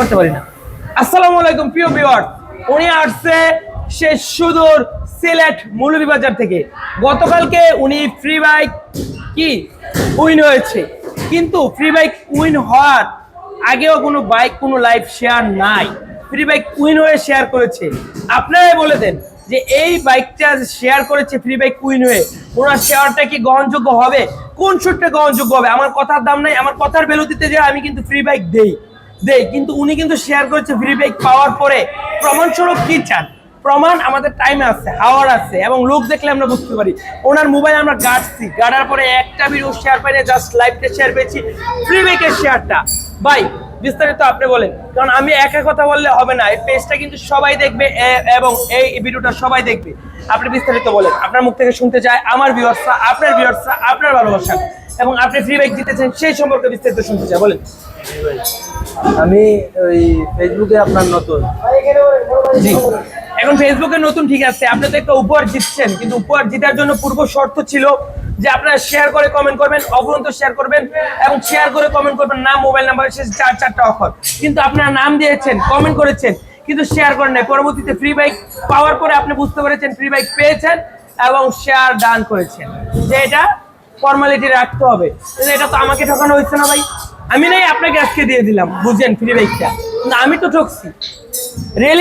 করতে পারি না। আসসালামু আলাইকুম, প্রিয় ভিউয়ার উনি আসছে সে সুদূর সিলেট মৌলভীবাজার থেকে। গতকালকে উনি ফ্রি বাইক কি? উইন হয়েছে। কিন্তু ফ্রি বাইক উইন হওয়ার আগেও কোনো বাইক কোনো লাইভ শেয়ার নাই। ফ্রি বাইক উইন হয়ে শেয়ার করেছে। আপনারাই বলে দেন যে এই বাইকটা শেয়ার করেছে ফ্রি বাইক উইন হয়ে, ওনার শেয়ারটা কি গ্রহণযোগ্য হবে? কোন সুটটা গ্রহণযোগ্য হবে? আমার কথার দাম নাই, আমার কথার ভ্যালু দিতে যে আমি কিন্তু ফ্রি বাইক দেই। দেই, কিন্তু উনি কিন্তু শেয়ার করেছে ফ্রি বাইক পাওয়ার পরে। প্রমাণস্বরূপ কি চান? প্রমাণ আমাদের টাইমে আছে হাওয়ার আছে, এবং লোক দেখলে আমরা বুঝতে পারি। ওনার মোবাইল আমরা গাড়ছি। গাড়ার পরে একটা ভিডিও শেয়ার পাইনি জাস্ট লাইভটা শেয়ার পেয়েছি। ফ্রি বাইকের শেয়ারটা ভাই বিস্তারিত আপনি বলেন। কারণ আমি একা কথা বললে হবে না। এই পেজটা কিন্তু সবাই দেখবে এবং এই ভিডিওটা সবাই দেখবে। আপনি বিস্তারিত বলেন। আপনার মুখ থেকে শুনতে চায় আমার ভিউয়ার্সরা আপনার ভিউয়ার্সরা আপনার ভালোবাসা। এবং আপনি ফ্রি বাইক জিতেছেন সেই সম্পর্কে বিস্তারিত শুনতে চাই। বলেন। আমি ওই ফেসবুকে আপনার নতুন। জি। এখন ফেসবুকে নতুন ঠিক আছে। আপনি তো একটা উপহার জিতছেন। কিন্তু উপহার জিতার জন্য পূর্ব শর্ত ছিল যে আপনারা শেয়ার করে কমেন্ট করবেন অপরন্ত শেয়ার করবেন এবং শেয়ার করে কমেন্ট করবেন নাম মোবাইল নাম্বার শেষ চার, চারটা অক্ষর। কিন্তু আপনারা নাম দিয়েছেন কমেন্ট করেছেন, কিন্তু শেয়ার করেন নাই। পরবর্তীতে ফ্রি বাইক পাওয়ার পরে আপনি বুঝতে পেরেছেন ফ্রি বাইক পেয়েছেন এবং শেয়ার দান করেছেন। যে এটা ফর্মালিটি রাখতে হবে। এটা তো আমাকে ঠকানো হচ্ছে না ভাই। আমি নাই আপনাকে আজকে দিয়ে দিলাম, বুঝছেন ফ্রি বাইকটা কিন্তু আমি তো ঠকছি। রিয়েলি